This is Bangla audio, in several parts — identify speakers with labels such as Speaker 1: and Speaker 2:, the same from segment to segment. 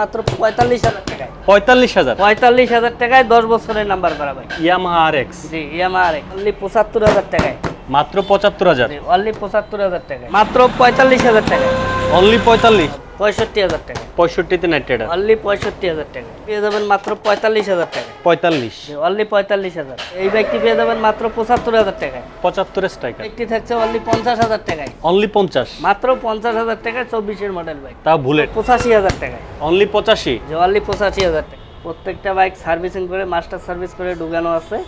Speaker 1: মাত্র পঁয়তাল্লিশ হাজার টাকায়
Speaker 2: পঁয়তাল্লিশ হাজার
Speaker 1: পঁয়তাল্লিশ হাজার টাকায় দশ বছরের নাম্বার করা হয়
Speaker 2: ইয়ামাহা এক্স
Speaker 1: জি ইয়ামাহা এক্স অনলি পঁচাত্তর হাজার টাকায়
Speaker 2: মাত্র পঁচাত্তর হাজার
Speaker 1: অনলি পঁচাত্তর হাজার টাকায় মাত্র পঁয়তাল্লিশ হাজার টাকায়
Speaker 2: অনলি পঁয়তাল্লিশ
Speaker 1: পঁয়ষট্টি হাজার টাকা
Speaker 2: পঁয়ষট্টিতে নাইট রাইডার
Speaker 1: অনলি পঁয়ষট্টি হাজার টাকা পেয়ে যাবেন মাত্র পঁয়তাল্লিশ হাজার টাকা পঁয়তাল্লিশ অনলি পঁয়তাল্লিশ হাজার এই বাইকটি পেয়ে যাবেন মাত্র পঁচাত্তর হাজার টাকায়
Speaker 2: পঁচাত্তর টাকা
Speaker 1: একটি থাকছে অনলি পঞ্চাশ হাজার টাকায় অনলি পঞ্চাশ মাত্র পঞ্চাশ হাজার টাকায় চব্বিশের মডেল বাইক তা ভুলে পঁচাশি হাজার টাকায়
Speaker 2: অনলি পঁচাশি
Speaker 1: অনলি পঁচাশি হাজার টাকা প্রত্যেকটা বাইক সার্ভিসিং করে মাস্টার সার্ভিস করে ঢুকানো আছে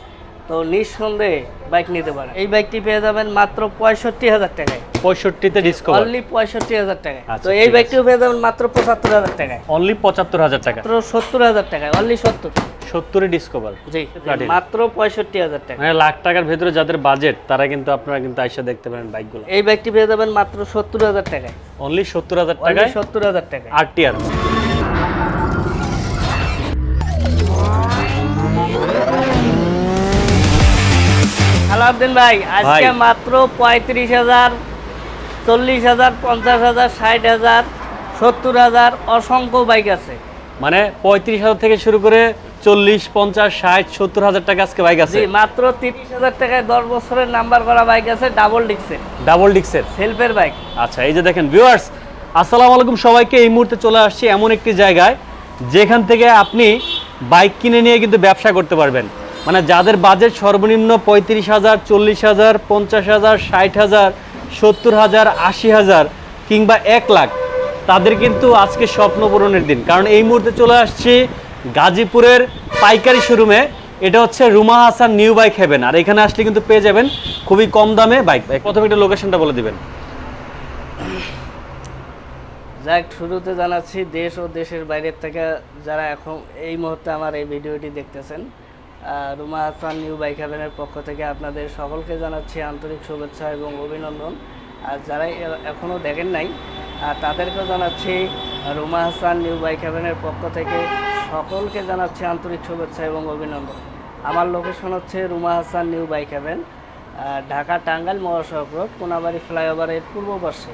Speaker 1: তো নিঃসন্দেহে বাইক নিতে পারে এই বাইকটি পেয়ে যাবেন মাত্র পঁয়ষট্টি হাজার টাকায়
Speaker 2: পঁয়ষট্টিতে ডিসকাউন্ট
Speaker 1: অনলি পঁয়ষট্টি হাজার টাকায় আচ্ছা, তো এই বাইকটিও পেয়ে যাবেন মাত্র পঁচাত্তর হাজার টাকায়
Speaker 2: অনলি পঁচাত্তর হাজার টাকা মাত্র
Speaker 1: সত্তর হাজার টাকায় অনলি সত্তর
Speaker 2: সত্তরে ডিসকভার
Speaker 1: মাত্র পঁয়ষট্টি হাজার টাকা
Speaker 2: মানে লাখ টাকার ভেতরে যাদের বাজেট তারা কিন্তু আপনারা কিন্তু দেখতে পারেন
Speaker 1: এই পেয়ে যাবেন মাত্র সত্তর হাজার
Speaker 2: অনলি সত্তর হাজার সত্তর হাজার আর
Speaker 1: সালাউদ্দিন ভাই আজকে মাত্র পঁয়ত্রিশ হাজার চল্লিশ হাজার পঞ্চাশ হাজার ষাট হাজার সত্তর হাজার অসংখ্য বাইক আছে
Speaker 2: মানে পঁয়ত্রিশ হাজার থেকে শুরু করে চল্লিশ পঞ্চাশ ষাট সত্তর হাজার টাকা আজকে বাইক আছে
Speaker 1: মাত্র তিরিশ হাজার টাকায় দশ বছরের নাম্বার করা বাইক আছে ডাবল ডিক্সের ডাবল ডিক্সের সেলফের বাইক
Speaker 2: আচ্ছা এই যে দেখেন ভিউয়ার্স আসসালামু আলাইকুম সবাইকে এই মুহূর্তে চলে আসছি এমন একটি জায়গায় যেখান থেকে আপনি বাইক কিনে নিয়ে কিন্তু ব্যবসা করতে পারবেন মানে যাদের বাজেট সর্বনিম্ন পঁয়ত্রিশ হাজার চল্লিশ হাজার পঞ্চাশ হাজার ষাট হাজার সত্তর হাজার আশি হাজার কিংবা এক লাখ তাদের কিন্তু আজকে স্বপ্ন পূরণের দিন কারণ এই মুহূর্তে চলে আসছি গাজীপুরের পাইকারি শোরুমে এটা হচ্ছে Ruma Hasan new bike haven আর এখানে আসলে কিন্তু পেয়ে যাবেন খুবই কম দামে বাইক বাইক প্রথমে একটা লোকেশনটা বলে দিবেন
Speaker 1: যাক শুরুতে জানাচ্ছি দেশ ও দেশের বাইরের থেকে যারা এখন এই মুহূর্তে আমার এই ভিডিওটি দেখতেছেন রুমা হাসান নিউ বাইক হ্যাভেনের পক্ষ থেকে আপনাদের সকলকে জানাচ্ছি আন্তরিক শুভেচ্ছা এবং অভিনন্দন আর যারা এখনও দেখেন নাই তাদেরকেও জানাচ্ছি রুমা হাসান নিউ বাইক হ্যাভেনের পক্ষ থেকে সকলকে জানাচ্ছি আন্তরিক শুভেচ্ছা এবং অভিনন্দন আমার লোকেশন হচ্ছে Ruma Hasan new bike haven Dhaka Tangail মহাসড়ক রোড কোনাবাড়ি ফ্লাইওভারের পূর্ব পাশে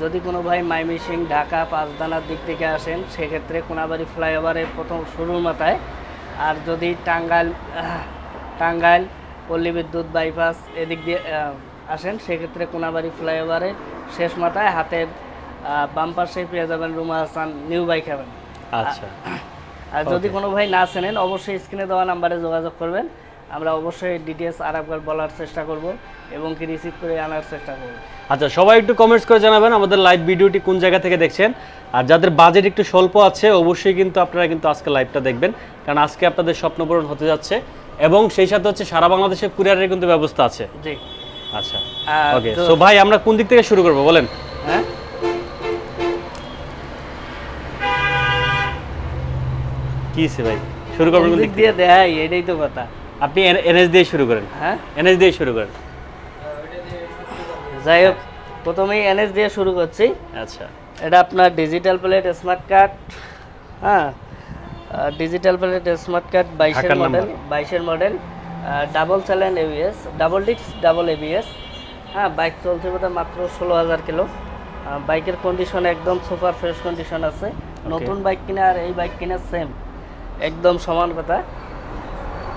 Speaker 1: যদি কোনো ভাই মাইমিসিং ঢাকা পাঁচদানার দিক থেকে আসেন সেক্ষেত্রে কোনাবাড়ি ফ্লাইওভারের প্রথম শুরুর মাথায় আর যদি টাঙ্গাইল টাঙ্গাইল পল্লী বিদ্যুৎ বাইপাস এদিক দিয়ে আসেন সেক্ষেত্রে কোনাবাড়ি ফ্লাইওভারে শেষ মাথায় হাতের বাম পাশে পেয়ে যাবেন রুমা হাসান নিউ বাইক হবেন আচ্ছা আর যদি কোনো ভাই না চেনেন অবশ্যই স্ক্রিনে দেওয়া নাম্বারে যোগাযোগ করবেন আমরা অবশ্যই ডিটেলস আর একবার বলার চেষ্টা করব এবং কি রিসিভ করে আনার চেষ্টা করব
Speaker 2: আচ্ছা সবাই একটু কমেন্টস করে জানাবেন আমাদের লাইভ ভিডিওটি কোন জায়গা থেকে দেখছেন আর যাদের বাজেট একটু স্বল্প আছে অবশ্যই কিন্তু আপনারা কিন্তু আজকে লাইভটা দেখবেন কারণ আজকে আপনাদের স্বপ্নপূরণ হতে যাচ্ছে এবং সেই সাথে হচ্ছে সারা বাংলাদেশের কুরিয়ারের কিন্তু ব্যবস্থা আছে জি আচ্ছা ওকে সো ভাই আমরা কোন দিক থেকে শুরু করব বলেন হ্যাঁ কি ভাই
Speaker 1: শুরু করব কোন দিক দিয়ে দেয় এটাই তো কথা
Speaker 2: আপনি এনএস দিয়ে শুরু করেন হ্যাঁ এনএস দিয়ে শুরু করেন
Speaker 1: যাই হোক প্রথমেই এনএস দিয়ে শুরু করছি আচ্ছা এটা আপনার ডিজিটাল প্লেট স্মার্ট কার্ড হ্যাঁ ডিজিটাল প্লেট স্মার্ট কার্ড বাইশের মডেল বাইশের মডেল ডাবল চ্যালেন এবিএস ডাবল ডিক্স ডাবল এবিএস হ্যাঁ বাইক চলছে বোধহয় মাত্র ষোলো হাজার কিলো বাইকের কন্ডিশন একদম সুপার ফ্রেশ কন্ডিশন আছে নতুন বাইক কিনা আর এই বাইক কিনা সেম একদম সমান কথা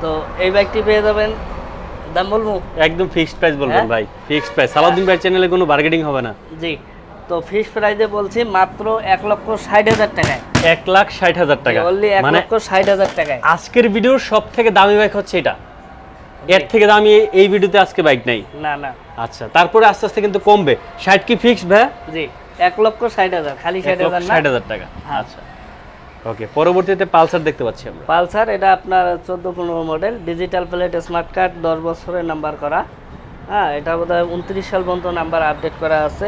Speaker 1: তো এই বাইকটি পেয়ে যাবেন দাম বলবো
Speaker 2: একদম ফিক্সড প্রাইস বলবেন হ্যাঁ? ভাই ফিক্সড প্রাইস সালাউদ্দিন ভাই চ্যানেলে কোনো বার্গেটিং হবে না
Speaker 1: জি তো ফিক্সড প্রাইসে বলছি মাত্র এক লক্ষ ষাট হাজার টাকায়
Speaker 2: এক লাখ ষাট হাজার টাকা
Speaker 1: অনলি এক মানে লক্ষ ষাট হাজার টাকায়
Speaker 2: আজকের ভিডিওর সব থেকে দামি বাইক হচ্ছে এটা এর থেকে দামি এই ভিডিওতে আজকে বাইক নাই না না আচ্ছা তারপরে আস্তে আস্তে কিন্তু কমবে ষাট কি ফিক্সড ভাই
Speaker 1: জি এক লক্ষ ষাট হাজার খালি ষাট হাজার ষাট
Speaker 2: হাজার টাকা হ্যাঁ। আচ্ছা ওকে পরবর্তীতে পালসার দেখতে পাচ্ছি আমরা
Speaker 1: পালসার এটা আপনার চোদ্দো পনেরো model digital plate smart card দশ বছরের নাম্বার করা হ্যাঁ এটা বোধ হয় উনত্রিশ সাল পর্যন্ত নাম্বার আপডেট করা আছে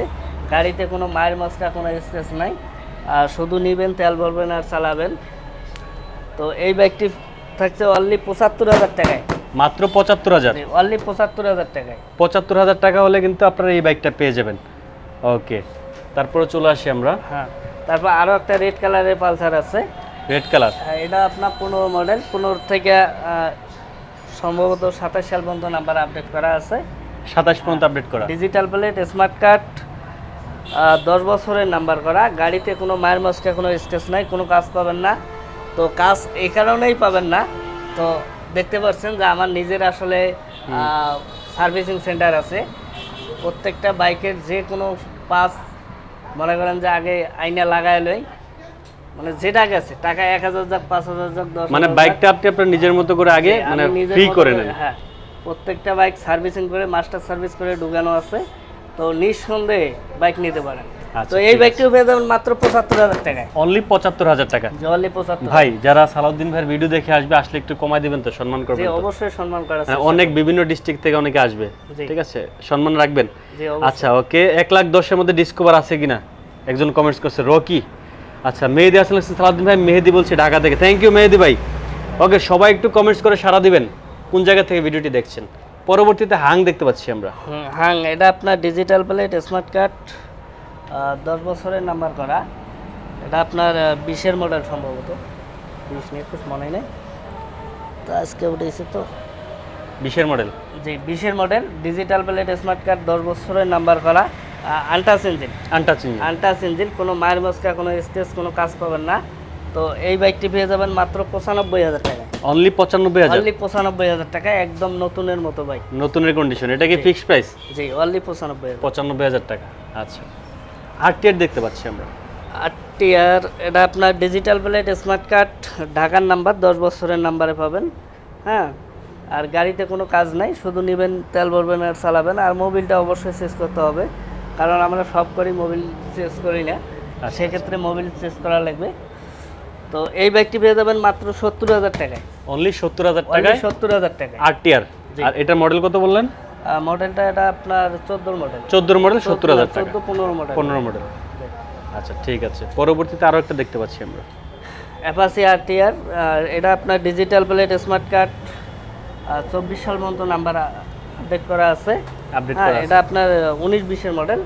Speaker 1: গাড়িতে কোনো মায়ের মাছটা কোনো স্পেস নাই আর শুধু নিবেন তেল ভরবেন আর চালাবেন তো এই বাইকটি থাকছে অনলি পঁচাত্তর হাজার টাকায়
Speaker 2: মাত্র পঁচাত্তর হাজার
Speaker 1: অনলি পঁচাত্তর হাজার টাকায়
Speaker 2: পঁচাত্তর হাজার টাকা হলে কিন্তু আপনারা এই বাইকটা পেয়ে যাবেন ওকে তারপরে চলে আসি আমরা
Speaker 1: হ্যাঁ তারপর আরও একটা রেড কালারের পালসার আছে রেড কালার হ্যাঁ, এটা আপনার পনেরো মডেল পনেরো থেকে সম্ভবত সাতাশ সাল পর্যন্ত নাম্বার আপডেট করা আছে
Speaker 2: সাতাশ পর্যন্ত আপডেট করা
Speaker 1: ডিজিটাল প্লেট স্মার্ট কার্ড দশ বছরের নাম্বার করা গাড়িতে কোনো মায়ের মাসকে কোনো স্টেজ নাই কোনো কাজ পাবেন না তো কাজ এই কারণেই পাবেন না তো দেখতে পাচ্ছেন যে আমার নিজের আসলে সার্ভিসিং সেন্টার আছে প্রত্যেকটা বাইকের যে কোনো পাঁচ মনে করেন যে আগে আইনা লাগাই লই মানে যেটা গেছে টাকা এক হাজার যাক পাঁচ হাজার যাক দশ
Speaker 2: মানে বাইকটা আপনি আপনার নিজের মতো করে আগে মানে ফ্রি করে নেন
Speaker 1: হ্যাঁ প্রত্যেকটা বাইক সার্ভিসিং করে মাস্টার সার্ভিস করে ঢুকানো আছে তো নিঃসন্দেহে বাইক নিতে পারেন আচ্ছা, তো এই মাত্র পঁচাত্তর হাজার
Speaker 2: অনলি পঁচাত্তর হাজার টাকা অনলি পঁচাত্তর ভাই যারা সালাউদ্দিন ভাইয়ের ভিডিও দেখে আসবে আসলে একটু কমাই দিবেন তো সম্মান করবেন
Speaker 1: অবশ্যই সম্মান করা হ্যাঁ,
Speaker 2: অনেক বিভিন্ন ডিস্ট্রিক্ট থেকে অনেকে আসবে ঠিক আছে সম্মান রাখবেন আচ্ছা ওকে এক লাখ দশের মধ্যে ডিসকভার আছে কিনা একজন কমেন্টস করছে রকি আচ্ছা মেহেদি আসলে সালাউদ্দিন ভাই মেহেদি বলছে ঢাকা থেকে থ্যাংক ইউ মেহেদি ভাই ওকে সবাই একটু কমেন্টস করে সারা দিবেন কোন জায়গা থেকে ভিডিওটি দেখছেন পরবর্তীতে হাং দেখতে পাচ্ছি আমরা
Speaker 1: হাং এটা আপনার ডিজিটাল প্লেট স্মার্ট কার্ড দশ বছরের নাম্বার করা এটা আপনার বিশের মডেল সম্ভবত বিশ নিয়ে খুব মনে নেই তো আজকে উঠেছে তো বিশের মডেল জি বিশের model digital plate smart card দশ বছরের নাম্বার করা untouched engine untouched engine untouched engine কোনো মায়ের মস্কা কোনো স্টেজ কোনো কাজ পাবেন না তো এই বাইকটি পেয়ে যাবেন মাত্র পঁচানব্বই হাজার টাকা
Speaker 2: অনলি পঁচানব্বই হাজার অনলি
Speaker 1: পঁচানব্বই হাজার টাকা একদম নতুনের মতো বাইক
Speaker 2: নতুনের কন্ডিশন এটা কি ফিক্সড প্রাইস
Speaker 1: জি অনলি পঁচানব্বই
Speaker 2: পঁচানব্বই হাজার টাকা আচ্ছা আরটিআর দেখতে পাচ্ছি আমরা
Speaker 1: আরটিআর এটা আপনার ডিজিটাল প্লেট স্মার্ট কার্ড ঢাকার নাম্বার দশ বছরের নাম্বারে পাবেন হ্যাঁ আর গাড়িতে কোনো কাজ নাই শুধু নেবেন তেল ভরবেন আর চালাবেন আর মোবিলটা অবশ্যই চেঞ্জ করতে হবে কারণ আমরা সব করি মোবিল চেঞ্জ করি না আচ্ছা, আচ্ছা। সেক্ষেত্রে মোবিল চেঞ্জ করা লাগবে তো এই বাইকটি পেয়ে যাবেন মাত্র সত্তর হাজার টাকায়
Speaker 2: অনলি সত্তর হাজার টাকায়
Speaker 1: সত্তর হাজার টাকা
Speaker 2: আর টিয়ার আর এটার মডেল কত বললেন
Speaker 1: মডেলটা এটা আপনার চোদ্দোর মডেল
Speaker 2: চোদ্দোর মডেল সত্তর হাজার টাকা পনেরো মডেল পনেরো মডেল আচ্ছা ঠিক আছে পরবর্তীতে আরও একটা দেখতে পাচ্ছি আমরা
Speaker 1: অ্যাপাসি আর টিআর এটা আপনার ডিজিটাল প্লেট স্মার্ট কার্ড চব্বিশ সাল পর্যন্ত নাম্বার আপডেট করা আছে হ্যাঁ,
Speaker 2: আপডেট এটা
Speaker 1: আপনার উনিশ বিশের মডেল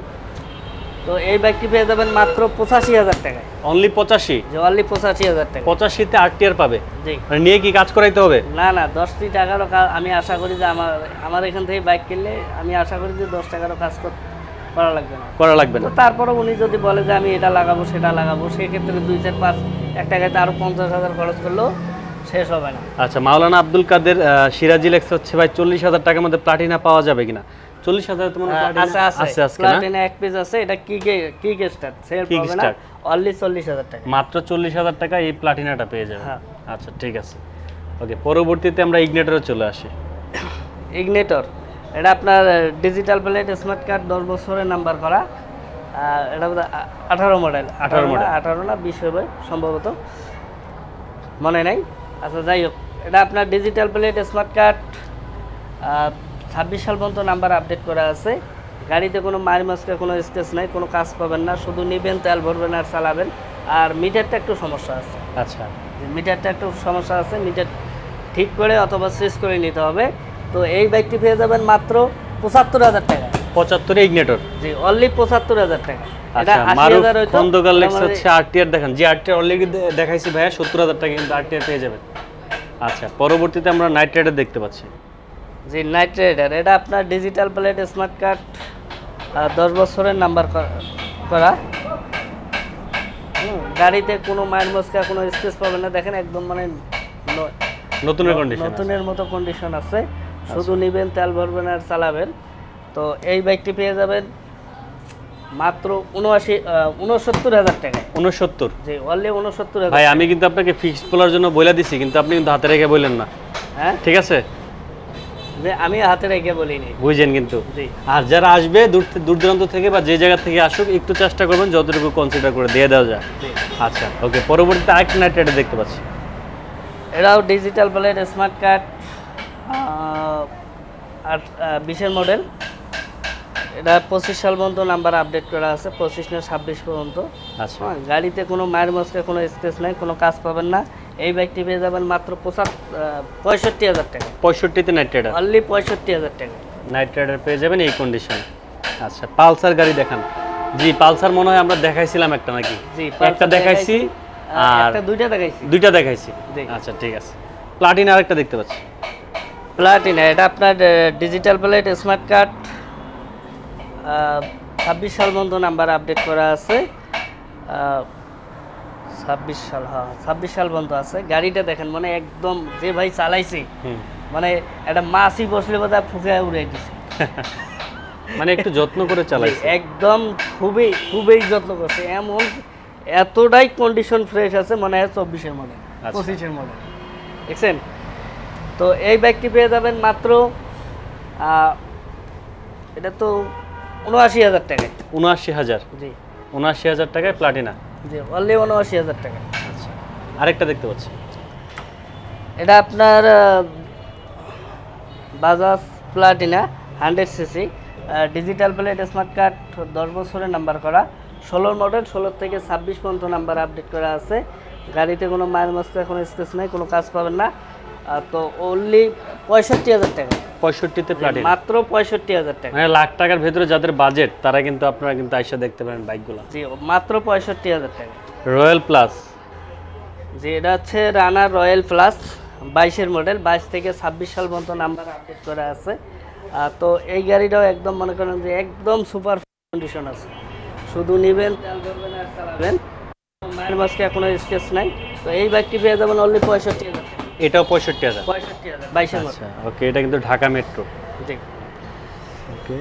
Speaker 1: তো এই বাইকটি পেয়ে যাবেন মাত্র পঁচাশি হাজার টাকায়
Speaker 2: অনলি পঁচাশি
Speaker 1: অনলি পঁচাশি হাজার টাকা
Speaker 2: পঁচাশিতে আট টিয়ার পাবে জি মানে নিয়ে কি কাজ করাইতে হবে
Speaker 1: না না দশটি টাকারও কাজ আমি আশা করি যে আমার আমার এখান থেকে বাইক কিনলে আমি আশা করি যে দশ টাকারও কাজ করতে করা লাগবে না করা লাগবে না তারপরে উনি যদি বলে যে আমি এটা লাগাবো সেটা লাগাবো সেক্ষেত্রে দুই চার পাঁচ এক টাকাতে আরও পঞ্চাশ হাজার খরচ করলেও শেষ হবে না
Speaker 2: আচ্ছা মাওলানা আব্দুল কাদের সিরাজি লেক্স হচ্ছে ভাই চল্লিশ হাজার টাকার মধ্যে প্লাটিনা পাওয়া যাবে কিনা চল্লিশ হাজার তোমার আচ্ছা
Speaker 1: আচ্ছা প্লাটিনা এক পেজ আছে এটা কি কে স্টার্ট সেল পাবে না অনলি চল্লিশ হাজার টাকা
Speaker 2: মাত্র চল্লিশ হাজার টাকা এই প্লাটিনাটা পেয়ে যাবে হ্যাঁ। আচ্ছা ঠিক আছে ওকে পরবর্তীতে আমরা ইগনেটরে চলে আসি
Speaker 1: ইগনেটর এটা আপনার ডিজিটাল প্লেট স্মার্ট কার্ড দশ বছরের নাম্বার করা এটা আঠারো মডেল আঠারো মডেল আঠারো না বিশ হবে সম্ভবত মনে নাই আচ্ছা যাই হোক এটা আপনার ডিজিটাল প্লেট স্মার্ট কার্ড ছাব্বিশ সাল পর্যন্ত নাম্বার আপডেট করা আছে গাড়িতে কোনো মারি মাসকে কোনো স্কেচ নাই কোনো কাজ পাবেন না শুধু নেবেন তেল ভরবেন আর চালাবেন আর মিটারটা একটু সমস্যা আছে আচ্ছা মিটারটা একটু সমস্যা আছে মিটার ঠিক করে অথবা সুইচ করে নিতে হবে তো এই বাইকটি পেয়ে যাবেন মাত্র পঁচাত্তর হাজার টাকা
Speaker 2: পঁচাত্তর ইগনেটর
Speaker 1: জি অনলি পঁচাত্তর হাজার টাকা
Speaker 2: আরটিআর আচ্ছা, দেখান যে দেখাইছি ভাইয়া সত্তর হাজার টাকা কিন্তু আরটিআর পেয়ে যাবেন আচ্ছা পরবর্তীতে আমরা নাইট রাইডার দেখতে পাচ্ছি
Speaker 1: জি নাইট রাইডার এটা আপনার ডিজিটাল প্লেট স্মার্ট কার্ড দশ বছরের নাম্বার করা গাড়িতে কোনো মায়ের মস্কা কোনো স্পেস পাবে না দেখেন একদম মানে নতুনের কন্ডিশন নতুনের মতো কন্ডিশন আছে আচ্ছা। শুধু নেবেন তেল ভরবেন আর চালাবেন তো এই বাইকটি পেয়ে যাবেন মাত্র উনআশি উনসত্তর হাজার টাকা উনসত্তর জি অনলি উনসত্তর হাজার
Speaker 2: আমি কিন্তু আপনাকে ফিক্স বলার জন্য বলে দিছি কিন্তু আপনি কিন্তু হাতে রেখে বললেন না হ্যাঁ ঠিক আছে
Speaker 1: যে আমি হাতে রেখে বলিনি
Speaker 2: বুঝেন কিন্তু আর যারা আসবে দূর দূর দূরান্ত থেকে বা যে জায়গা থেকে আসুক একটু চেষ্টা করবেন যতটুকু কনসিডার করে দিয়ে দেওয়া যায় আচ্ছা ওকে পরবর্তীতে আরেকটা নাইট দেখতে পাচ্ছি
Speaker 1: এরাও ডিজিটাল প্লেট স্মার্ট কার্ড আর বিশের মডেল এটা পঁচিশ সাল পর্যন্ত নাম্বার আপডেট করা আছে পঁচিশ না ছাব্বিশ পর্যন্ত আচ্ছা। হ্যাঁ, গাড়িতে কোনো মায়ের মশকে কোনো স্পেস নাই কোনো কাজ পাবেন না এই বাইকটি পেয়ে যাবেন মাত্র পঁয়ষট্টি হাজার টাকা পঁয়ষট্টিতে নাইট রাইডার অনলি পঁয়ষট্টি হাজার টাকা
Speaker 2: নাইট রাইডার পেয়ে যাবেন এই কন্ডিশন আচ্ছা পালসার গাড়ি দেখান জি পালসার মনে হয় আমরা দেখাইছিলাম একটা নাকি জি একটা দেখাইছি
Speaker 1: আর দুইটা দেখাইছি
Speaker 2: দুইটা দেখাইছি আচ্ছা ঠিক আছে প্লাটিনা আরেকটা দেখতে পাচ্ছি
Speaker 1: প্লাটিনা এটা আপনার ডিজিটাল প্লেট স্মার্ট কার্ড ছাব্বিশ সাল বন্ধ নাম্বার আপডেট করা আছে ছাব্বিশ সাল হ্যাঁ ছাব্বিশ সাল বন্ধ আছে গাড়িটা দেখেন মানে একদম যে ভাই চালাইছি মানে একটা মাছি বসলে বোধ হয় উড়াই দিছে
Speaker 2: মানে একটু যত্ন করে চালাই
Speaker 1: একদম খুবই খুবই যত্ন করছে এমন এতটাই কন্ডিশন ফ্রেশ আছে মানে চব্বিশের মডেল আচ্ছা। পঁচিশের মডেল দেখছেন তো এই ব্যাগটি পেয়ে যাবেন মাত্র এটা তো উনআশি হাজার টাকায়
Speaker 2: উনআশি হাজার জি উনআশি হাজার টাকায় প্লাটিনা
Speaker 1: জি অনলি উনআশি হাজার টাকা আচ্ছা
Speaker 2: আরেকটা দেখতে পাচ্ছি
Speaker 1: এটা আপনার Bajaj Platina hundred CC digital plate smart card দশ বছরের নাম্বার করা ষোলোর মডেল ষোলো থেকে ছাব্বিশ পর্যন্ত নাম্বার আপডেট করা আছে গাড়িতে কোনো মায়ের মাস্তে কোনো স্কেচ নেই কোনো কাজ পাবেন না তো অনলি পঁয়ষট্টি হাজার টাকা
Speaker 2: পঁয়ষট্টিতে প্লাটিনা
Speaker 1: মাত্র পঁয়ষট্টি হাজার টাকা
Speaker 2: মানে লাখ টাকার ভেতরে যাদের বাজেট তারা কিন্তু আপনারা কিন্তু আইসা দেখতে পারেন বাইকগুলো
Speaker 1: জি মাত্র পঁয়ষট্টি হাজার টাকা রয়্যাল প্লাস জি এটা হচ্ছে রানা রয়্যাল প্লাস বাইশের মডেল বাইশ থেকে ছাব্বিশ সাল পর্যন্ত নাম্বার আপডেট করা আছে তো এই গাড়িটাও একদম মনে করেন যে একদম সুপার কন্ডিশন আছে শুধু নেবেন তেল করবেন আর চালাবেন মায়ের মাসকে এখনো স্কেচ নাই তো এই বাইকটি পেয়ে যাবেন অনলি পঁয়ষট্টি
Speaker 2: এটাও পঁয়ষট্টি হাজার পঁয়ষট্টি হাজার বাইশের আচ্ছা, মতো ওকে এটা কিন্তু ঢাকা মেট্রো ওকে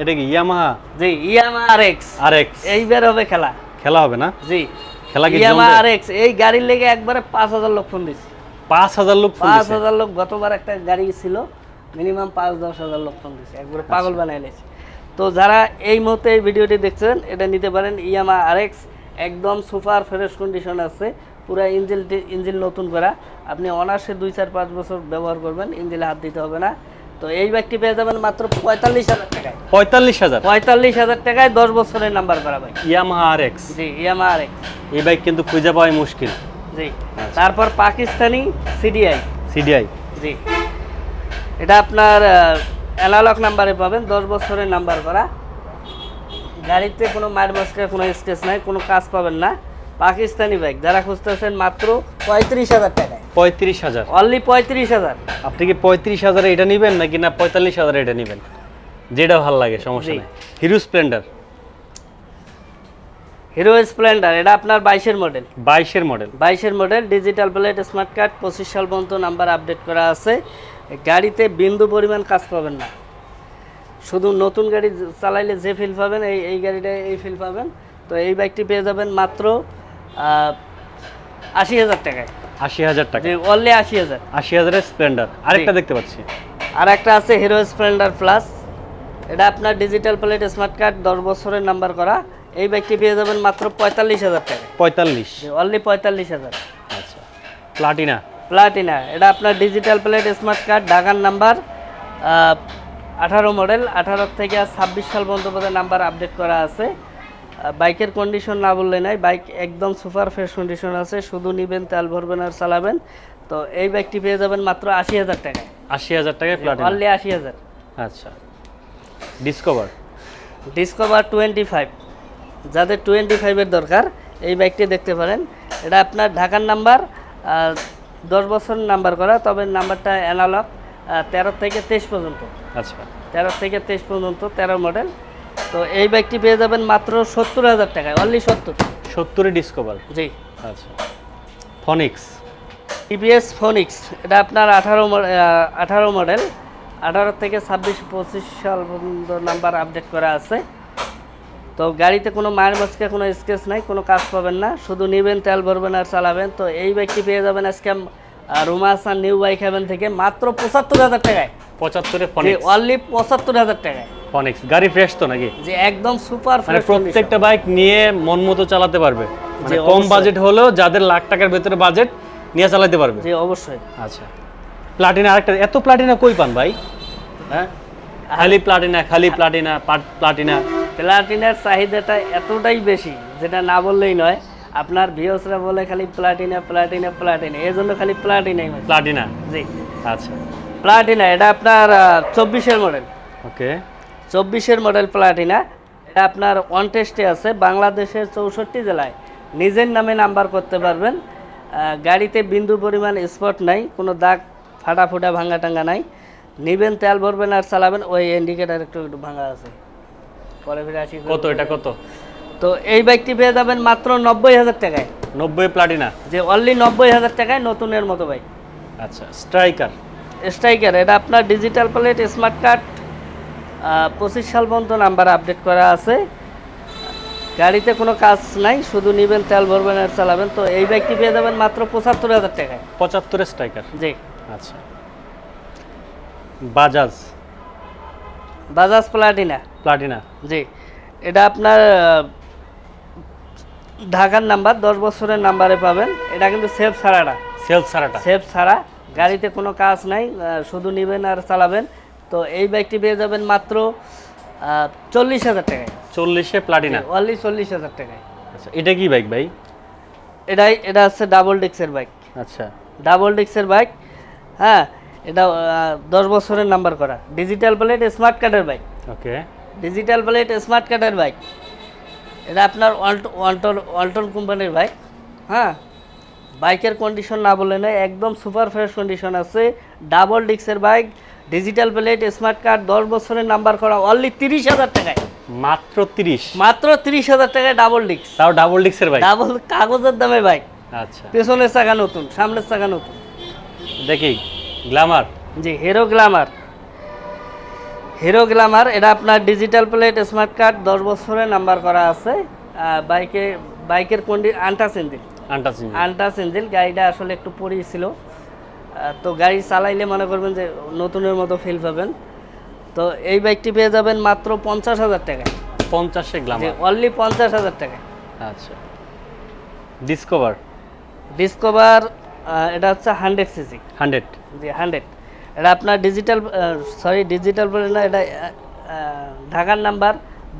Speaker 2: এটা কি ইয়ামাহা
Speaker 1: জি ইয়ামাহা আর এক্স এইবার হবে খেলা খেলা হবে না জি
Speaker 2: খেলা কি ইয়ামাহা
Speaker 1: আরএক্স এই গাড়ির লেগে একবারে 5000 লোক ফোন দিছে হাজার লোক পাঁচ হাজার লোক গতবার একটা গাড়ি ছিল মিনিমাম 5 10000 লোক ফোন দিছে একবারে আচ্ছা। পাগল বানাই লেছে তো যারা এই মুহূর্তে এই ভিডিওটি দেখছেন এটা নিতে পারেন ইয়ামা আরএক্স একদম সুপার ফ্রেশ কন্ডিশন আছে পুরো ইঞ্জিল ইঞ্জিল নতুন করা আপনি অনার্সে দুই চার পাঁচ বছর ব্যবহার করবেন ইঞ্জিলে হাত দিতে হবে না তো এই ব্যাগটি পেয়ে যাবেন মাত্র পঁয়তাল্লিশ হাজার টাকায়
Speaker 2: পঁয়তাল্লিশ হাজার
Speaker 1: পঁয়তাল্লিশ হাজার টাকায় দশ বছরের নাম্বার করা ভাই
Speaker 2: ইয়ামাহা আর এক্স জি ইয়ামাহা আর এক্স এই বাইক কিন্তু খুঁজে পাওয়াই মুশকিল
Speaker 1: জি আচ্ছা। তারপর পাকিস্তানি সিডিআই সিডিআই জি এটা আপনার অ্যানালগ নাম্বারে পাবেন দশ বছরের নাম্বার করা গাড়িতে কোনো মাইট মাসকা কোনো স্টেজ নাই কোনো কাজ পাবেন না পাকিস্তানি ব্যাগ যারা খুঁজতেছেন মাত্র পঁয়ত্রিশ হাজার টাকায়
Speaker 2: পঁয়ত্রিশ হাজার
Speaker 1: অনলি পঁয়ত্রিশ হাজার
Speaker 2: আপনি কি পঁয়ত্রিশ হাজারে এটা নেবেন নাকি না পঁয়তাল্লিশ হাজারে এটা নেবেন যেটা ভালো লাগে সমস্যা নেই হিরো স্প্লেন্ডার
Speaker 1: হিরো স্প্লেন্ডার এটা আপনার বাইশের মডেল
Speaker 2: বাইশের মডেল
Speaker 1: বাইশের model digital plate smart card পঁচিশ সাল পর্যন্ত নাম্বার আপডেট করা আছে গাড়িতে বিন্দু পরিমাণ কাজ পাবেন না শুধু নতুন গাড়ি চালাইলে যে ফিল পাবেন এই এই গাড়িটা এই ফিল পাবেন তো এই বাইকটি পেয়ে যাবেন মাত্র আশি হাজার টাকায়
Speaker 2: আশি হাজার টাকা
Speaker 1: অনলি আশি হাজার
Speaker 2: আশি হাজারের স্প্লেন্ডার আরেকটা দেখতে পাচ্ছি
Speaker 1: আর একটা আছে হিরো স্প্লেন্ডার প্লাস এটা আপনার ডিজিটাল প্লেট স্মার্ট কার্ড দশ বছরের নাম্বার করা এই বাইকটি পেয়ে যাবেন মাত্র পঁয়তাল্লিশ হাজার টাকা পঁয়তাল্লিশ অনলি পঁয়তাল্লিশ হাজার আচ্ছা প্লাটিনা প্লাটিনা এটা আপনার ডিজিটাল প্লেট স্মার্ট কার্ড ঢাকার নাম্বার আঠারো মডেল আঠারো থেকে ছাব্বিশ সাল পর্যন্ত নাম্বার আপডেট করা আছে বাইকের কন্ডিশন না বললে নাই বাইক একদম সুপার ফ্রেশ কন্ডিশন আছে শুধু নিবেন তেল ভরবেন আর চালাবেন তো এই বাইকটি পেয়ে যাবেন মাত্র আশি হাজার টাকায়
Speaker 2: আশি হাজার টাকায়
Speaker 1: অনলি আশি হাজার
Speaker 2: আচ্ছা ডিসকভার
Speaker 1: ডিসকভার টোয়েন্টি ফাইভ যাদের টোয়েন্টি ফাইভের দরকার এই বাইকটি দেখতে পারেন এটা আপনার ঢাকার নাম্বার দশ বছর নাম্বার করা তবে নাম্বারটা অ্যানালগ তেরো থেকে তেইশ পর্যন্ত আচ্ছা তেরো থেকে তেইশ পর্যন্ত তেরো মডেল তো এই বাইকটি পেয়ে যাবেন মাত্র সত্তর হাজার টাকায় অনলি সত্তর
Speaker 2: সত্তরে ডিসকভার জি আচ্ছা ফনিক্স
Speaker 1: টিভিএস ফনিক্স এটা আপনার আঠারো আঠারো মডেল আঠারো থেকে ছাব্বিশ পঁচিশ সাল পর্যন্ত নাম্বার আপডেট করা আছে তো গাড়িতে কোনো মায়ের মাঝকে কোনো স্কেচ নাই কোনো কাজ পাবেন না শুধু নেবেন তেল ভরবেন আর চালাবেন তো এই বাইকটি পেয়ে যাবেন আজকে Ruma Hasan new bike haven থেকে মাত্র পঁচাত্তর হাজার টাকায় পঁচাত্তরে অনলি পঁচাত্তর হাজার টাকায়
Speaker 2: অনেক গাড়ি ফ্রেশ তো নাকি
Speaker 1: যে একদম সুপার মানে
Speaker 2: প্রত্যেকটা বাইক নিয়ে মন মতো চালাতে পারবে যে মানে কম বাজেট হলেও যাদের লাখ টাকার ভেতরে বাজেট নিয়ে চালাতে পারবে জি অবশ্যই আচ্ছা প্লাটিনা আরেকটা এত প্লাটিনা কই পান ভাই হ্যাঁ খালি প্লাটিনা খালি প্লাটিনা প্লাটিনা
Speaker 1: প্লাটিনার চাহিদাটা এতটাই বেশি যেটা না বললেই নয় আপনার ভিউসরা বলে খালি প্লাটিনা প্লাটিনা প্লাটিনা এই জন্য খালি প্লাটিনাই প্লাটিনা জি আচ্ছা প্লাটিনা এটা আপনার চব্বিশের মডেল ওকে চব্বিশের মডেল প্লাটিনা এটা আপনার ওয়ান টেস্টে আছে বাংলাদেশের চৌষট্টি জেলায় নিজের নামে নাম্বার করতে পারবেন গাড়িতে বিন্দু পরিমাণ স্পট নাই কোনো দাগ ফাটা ফুটা ভাঙা টাঙ্গা নাই নিবেন তেল ভরবেন আর চালাবেন ওই ইন্ডিকেটার একটু একটু ভাঙা আছে
Speaker 2: পরে ফিরে আসি কত এটা কত
Speaker 1: তো এই বাইকটি পেয়ে যাবেন মাত্র নব্বই হাজার টাকায়
Speaker 2: নব্বই প্লাটিনা
Speaker 1: যে অনলি নব্বই হাজার টাকায় নতুনের মতো বাইক
Speaker 2: আচ্ছা স্ট্রাইকার
Speaker 1: স্ট্রাইকার এটা আপনার ডিজিটাল প্লেট স্মার্ট কার্ড পঁচিশ সাল পর্যন্ত নাম্বার আপডেট করা আছে গাড়িতে কোনো কাজ নাই শুধু নিবেন তেল ভরবেন আর চালাবেন তো এই বাইকটি পেয়ে যাবেন মাত্র পঁচাত্তর হাজার টাকায়
Speaker 2: পঁচাত্তর স্ট্রাইকার জি আচ্ছা বাজাজ
Speaker 1: বাজাজ প্লাটিনা প্লাটিনা জি এটা আপনার ঢাকার নাম্বার দশ বছরের নাম্বারে পাবেন এটা কিন্তু সেফ ছাড়াটা সেফ ছাড়াটা সেফ ছাড়া গাড়িতে কোনো কাজ নাই শুধু নিবেন আর চালাবেন তো এই বাইকটি পেয়ে যাবেন মাত্র চল্লিশ হাজার টাকায়
Speaker 2: চল্লিশে প্লাটিনা
Speaker 1: অনলি চল্লিশ হাজার টাকায়
Speaker 2: আচ্ছা এটা কি বাইক ভাই
Speaker 1: এটাই এটা হচ্ছে ডাবল ডিক্সের বাইক আচ্ছা ডাবল ডিক্সের বাইক হ্যাঁ এটা দশ বছরের নাম্বার করা ডিজিটাল প্লেট স্মার্ট কার্ডের bike okay digital plate smart কার্ডের বাইক এটা আপনার ওয়ালটন অল্টন কোম্পানির বাইক হ্যাঁ বাইকের কন্ডিশন না বলে নয় একদম সুপার ফ্রেশ কন্ডিশন আছে ডাবল ডিক্সের bike digital plate smart card দশ বছরের নাম্বার করা অনলি তিরিশ হাজার টাকায়
Speaker 2: মাত্র তিরিশ
Speaker 1: মাত্র তিরিশ হাজার টাকায় ডাবল ডিক্স তাও ডাবল ডিক্সের বাইক ডাবল কাগজের দামে বাইক আচ্ছা পেছনের চাকা নতুন সামনের চাকা নতুন দেখি গ্ল্যামার জি হিরো গ্ল্যামার হিরো গ্ল্যামার এটা আপনার ডিজিটাল প্লেট স্মার্ট কার্ড দশ বছরের নাম্বার করা আছে বাইকে বাইকের কন্ডি untouched engine untouched engine untouched engine গাড়িটা আসলে একটু পড়িয়েছিল তো গাড়ি চালাইলে মনে করবেন যে নতুনের মতো ফিল পাবেন তো এই বাইকটি পেয়ে যাবেন মাত্র পঞ্চাশ হাজার টাকায় পঞ্চাশে গ্লামার অনলি পঞ্চাশ হাজার টাকায় আচ্ছা ডিসকভার ডিসকভার এটা হচ্ছে হান্ড্রেড সিসি হান্ড্রেড জি হান্ড্রেড এটা আপনার ডিজিটাল সরি ডিজিটাল বলে না এটা ঢাকার নাম্বার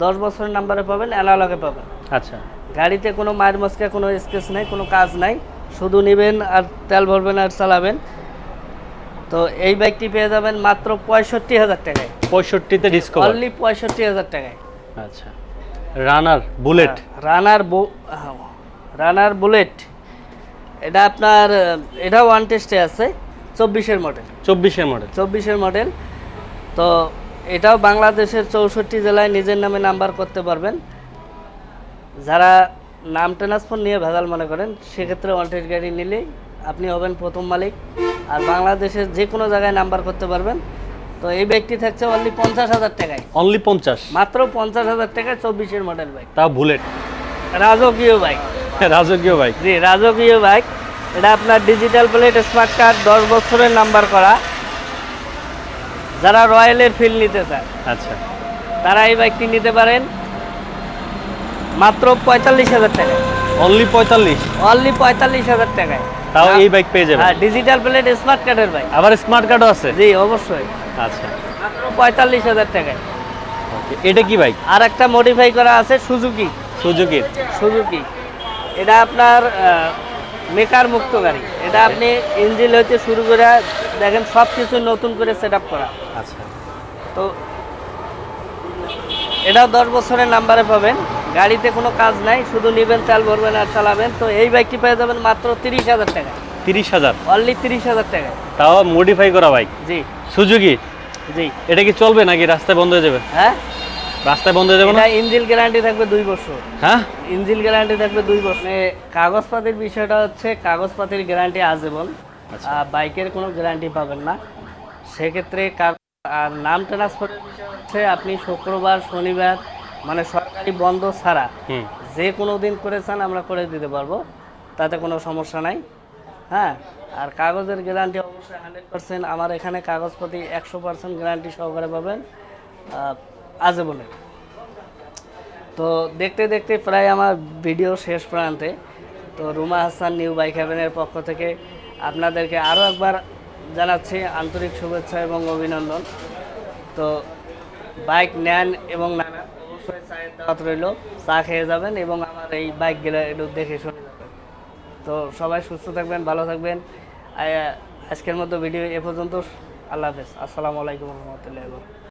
Speaker 1: দশ বছরের নাম্বারে পাবেন অ্যানালগে পাবেন আচ্ছা গাড়িতে কোনো মায়ের মস্কা কোনো স্কেচ নাই কোনো কাজ নাই শুধু নেবেন আর তেল ভরবেন আর চালাবেন তো এই বাইকটি পেয়ে যাবেন মাত্র পঁয়ষট্টি হাজার টাকায় পঁয়ষট্টিতে ডিসকভার অনলি পঁয়ষট্টি হাজার টাকায় আচ্ছা রানার বুলেট রানার রানার বুলেট এটা আপনার এটা ওয়ান টেস্টে আছে চব্বিশের মডেল চব্বিশের মডেল চব্বিশের মডেল তো এটাও বাংলাদেশের চৌষট্টি জেলায় নিজের নামে নাম্বার করতে পারবেন যারা নাম ট্রান্সফার নিয়ে ভেজাল মনে করেন সেক্ষেত্রে ওয়ান্টেড গাড়ি নিলেই আপনি হবেন প্রথম মালিক আর বাংলাদেশের যে কোনো জায়গায় নাম্বার করতে পারবেন তো এই ব্যক্তি থাকছে অনলি পঞ্চাশ হাজার টাকায় অনলি পঞ্চাশ মাত্র পঞ্চাশ হাজার টাকায় চব্বিশের মডেল বাইক তা বুলেট রাজকীয় বাইক রাজকীয় বাইক জি রাজকীয় বাইক এটা আপনার ডিজিটাল প্লেট স্মার্ট কার্ড দশ বছরের নাম্বার করা যারা রয়্যালের ফিল নিতে চায় আচ্ছা তারা এই বাইকটি নিতে পারেন মাত্র পঁয়তাল্লিশ হাজার টাকায় অনলি পঁয়তাল্লিশ অনলি পঁয়তাল্লিশ হাজার টাকায় তাও এই বাইক পেয়ে যাবেন হ্যাঁ ডিজিটাল প্লেট স্মার্ট কার্ডের বাইক আবার স্মার্ট কার্ডও আছে জি অবশ্যই আচ্ছা পঁয়তাল্লিশ হাজার টাকায় এটা কি বাইক আর একটা মডিফাই করা আছে সুজুকি সুজুকি সুজুকি এটা আপনার মেকার মুক্ত গাড়ি এটা আপনি ইঞ্জিন হইতে শুরু করে দেখেন সব কিছু নতুন করে সেট আপ করা আচ্ছা তো এটাও দশ বছরের নাম্বারে পাবেন গাড়িতে কোনো কাজ নাই শুধু নেবেন চাল ভরবেন আর চালাবেন তো এই বাইকটি পেয়ে যাবেন মাত্র তিরিশ হাজার টাকা তিরিশ হাজার অনলি তিরিশ হাজার টাকা তাও মডিফাই করা বাইক জি সুজুকি জি এটা কি চলবে নাকি রাস্তায় বন্ধ হয়ে যাবে হ্যাঁ রাস্তায় বন্ধ হয়ে যাবে না ইঞ্জিল গ্যারান্টি থাকবে দুই বছর হ্যাঁ ইঞ্জিল গ্যারান্টি থাকবে দুই বছর কাগজপাতির বিষয়টা হচ্ছে কাগজপাতির গ্যারান্টি আজীবন আচ্ছা। বাইকের কোনো গ্যারান্টি পাবেন না সেক্ষেত্রে আর নাম ট্রান্সফার হচ্ছে আপনি শুক্রবার শনিবার মানে সরকারি বন্ধ ছাড়া যে কোনো দিন করেছেন আমরা করে দিতে পারবো তাতে কোনো সমস্যা নাই হ্যাঁ আর কাগজের গ্যারান্টি অবশ্যই হান্ড্রেড পার্সেন্ট আমার এখানে কাগজ প্রতি একশো পার্সেন্ট গ্যারান্টি সহকারে পাবেন আজীবনের তো দেখতে দেখতে প্রায় আমার ভিডিও শেষ প্রান্তে তো রুমা হাসান নিউ বাইক হ্যাভেনের পক্ষ থেকে আপনাদেরকে আরও একবার জানাচ্ছি আন্তরিক শুভেচ্ছা এবং অভিনন্দন তো বাইক নেন এবং দাওয়াত রইল চা খেয়ে যাবেন এবং আমার এই বাইক গেলে একটু দেখে শুনে যাবেন তো সবাই সুস্থ থাকবেন ভালো থাকবেন আজকের মতো ভিডিও এ পর্যন্ত আল্লাহ হাফেজ আসসালামু আলাইকুম রহমতুল্লাহ